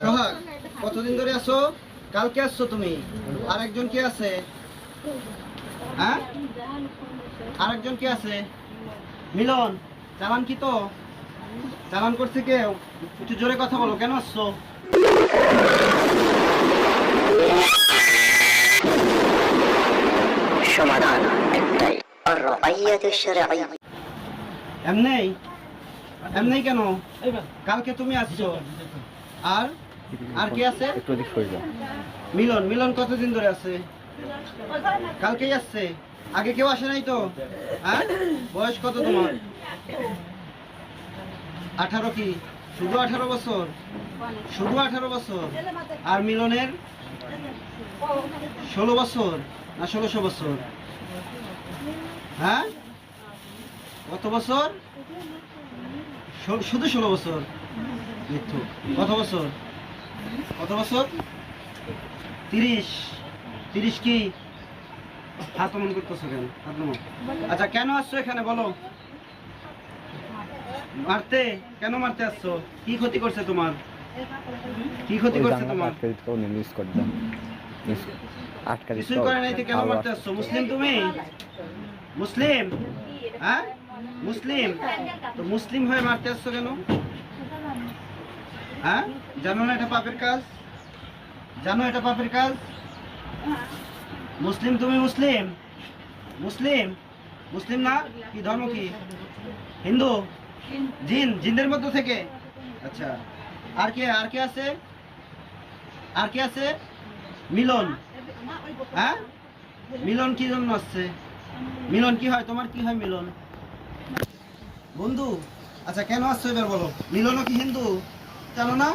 সোহাগ কতদিন ধরে আসো কালকে আসছো তুমি। আরেকজন কে আছে? হ্যাঁ? আরেকজন কে আছে? মিলন চালান কি তো? চালান করছে কেউ একটু জোরে কথা বলো কেন আসছো? সমাধান একটাই। এমনি এমনি কেন? কালকে তুমি আসছো। আর? আর কে আছে? একটু ওদিক সরে যাও। মিলন মিলন কতদিন ধরে আছে? কালকেই আসছে। আগে কেউ আসে নাই তো? হ্যাঁ? বয়স কত তোমার? আঠারো কি? শুধু আঠারো বছর? শুধু আঠারো বছর? আর মিলনের? ষোলো বছর না ষোলোশো বছর? হ্যাঁ? কত বছর? শুধু ষোলো বছর? মিথ্যু। কত বছর? কত বছর? তিরিশ। তিরিশ কি? হাত মন করতেছো কেন? হাত আচ্ছা কেন আসছো এখানে বলো। মারতে? কেন মারতে আসছো? কি ক্ষতি করছে তোমার? কি ক্ষতি করছে তোমার? মিস করে দাও। আটকা কিছুই করে নাই কেন মারতে আসছো? মুসলিম তুমি? মুসলিম? হ্যাঁ? মুসলিম? তো মুসলিম হয়ে মারতে আসছো কেন? হ্যাঁ? জানো না এটা পাপের কাজ? জানো এটা পাপের কাজ? মুসলিম তুমি মুসলিম? মুসলিম? মুসলিম না? কি ধর্ম কি? হিন্দু? জিন? জিনদের মধ্য থেকে? আচ্ছা। আর কে আর কে আছে? আর কে আছে? মিলন। হ্যাঁ? মিলন কি জন্য আসছে? মিলন কি হয়? তোমার কি হয় মিলন? বন্ধু আচ্ছা কেন আসছো এবার বলো? মিলনও কি হিন্দু? জানো না?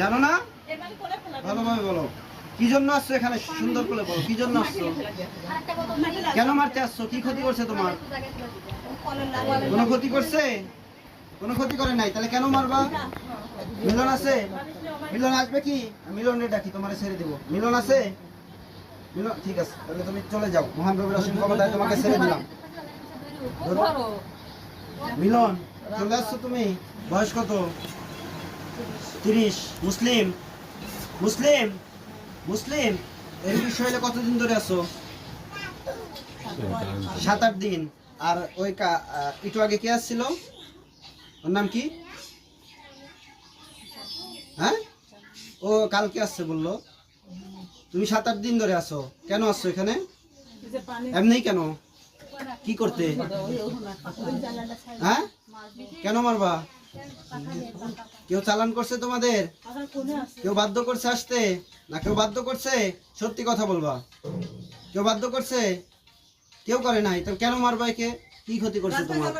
জানো না? ভালোভাবে বলো। কি জন্য আসছো এখানে? সুন্দর করে বলো। কি জন্য আসছো? কেন মারতে আসছো? কি ক্ষতি করছে তোমার? কোনো ক্ষতি করছে? কোনো ক্ষতি করে নাই? তাহলে কেন মারবা? মিলন আছে? মিলন আসবে কি? মিলনের ডাকি, তোমার ছেড়ে দেবো। মিলন আছে? মিলন, ঠিক আছে। তাহলে তুমি চলে যাও। মহান রবির অসীম ক্ষমতায় তোমাকে ছেড়ে দিলাম। মিলন, চলে আসছো তুমি? বয়স কত? তিরিশ, মুসলিম। মুসলিম মুসলিম। এর বিষয়ে কতদিন ধরে আছো? সাত আট দিন। আর ওই একটু আগে কে আসছিল? ওর নাম কি? হ্যাঁ? ও কালকে আসছে বলল। তুমি সাত আট দিন ধরে আসো কেন আসছো এখানে? এমনি কেন? কি করতে? হ্যাঁ? কেন মারবা? কেউ চালান করছে তোমাদের? কেউ বাধ্য করছে আসতে? না কেউ বাধ্য করছে? সত্যি কথা বলবা। কেউ বাধ্য করছে? কেউ করে নাই। তো কেন মারবা একে? কি ক্ষতি করছে তোমার?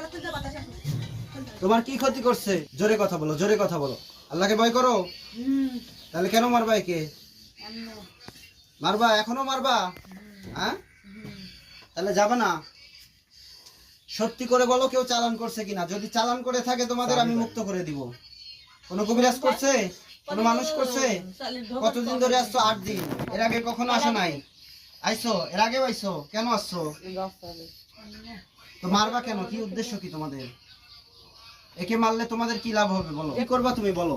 তোমার কি ক্ষতি করছে? জোরে কথা বলো জোরে কথা বলো। আল্লাহকে ভয় করো? তাহলে কেন মারবা একে? মারবা? এখনও মারবা? হ্যাঁ? তাহলে যাবে না। সত্যি করে বলো কেউ চালান করছে কিনা। যদি চালান করে থাকে তোমাদের আমি মুক্ত করে দিব। কোনো কবিরাজ করছে? কোনো মানুষ করছে? কতদিন ধরে আসছো? আট দিন। এর আগে কখনো আসো নাই? আইসো? এর আগে আইসো? কেন আসছো? তো মারবা কেন? কি উদ্দেশ্য কি তোমাদের? একে মারলে তোমাদের কি লাভ হবে, বলো? কি করবা তুমি, বলো?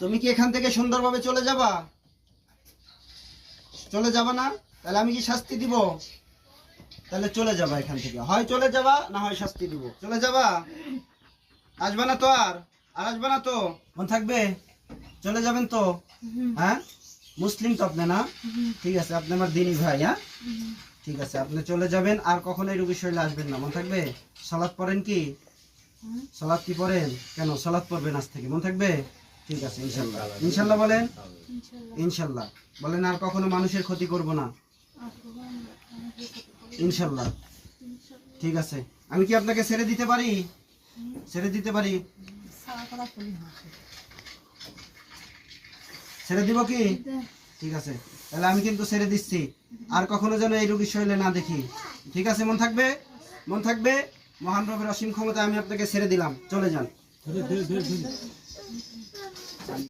তুমি কি এখান থেকে সুন্দরভাবে চলে যাবা? চলে যাবা না? তাহলে আমি কি শাস্তি দিব? তাহলে চলে যাবা এখান থেকে। হয় চলে যাবা, না হয় শাস্তি দিব। চলে যাবা? আসবে না তো আর আর? আসবে না তো? মন থাকবে? চলে যাবেন তো? হ্যাঁ? মুসলিম তো আপনি না? ঠিক আছে আপনি আমার দিনী ভাই হ্যাঁ? ঠিক আছে আপনি চলে যাবেন আর কখনো এই রোগীর শরীরে আসবেন না। মন থাকবে? সালাদ পড়েন কি? সালাদ কি পড়েন? কেন? সালাদ পড়বেন আজ থেকে। মন থাকবে? ঠিক আছে ইনশাল্লাহ ইনশাল্লাহ বলেন? ইনশাল্লাহ বলেন আর কখনো মানুষের ক্ষতি করব না? ইনশাল্লাহ ঠিক আছে। আমি কি আপনাকে ছেড়ে দিতে পারি? ছেড়ে দিতে পারি? ছেড়ে দিব কি? ঠিক আছে। তাহলে আমি কিন্তু ছেড়ে দিচ্ছি। আর কখনো যেন এই রোগীর শৈলে না দেখি। ঠিক আছে, মন থাকবে? মন থাকবে? মহান রবের অসীম ক্ষমতা আমি আপনাকে ছেড়ে দিলাম। চলে যান।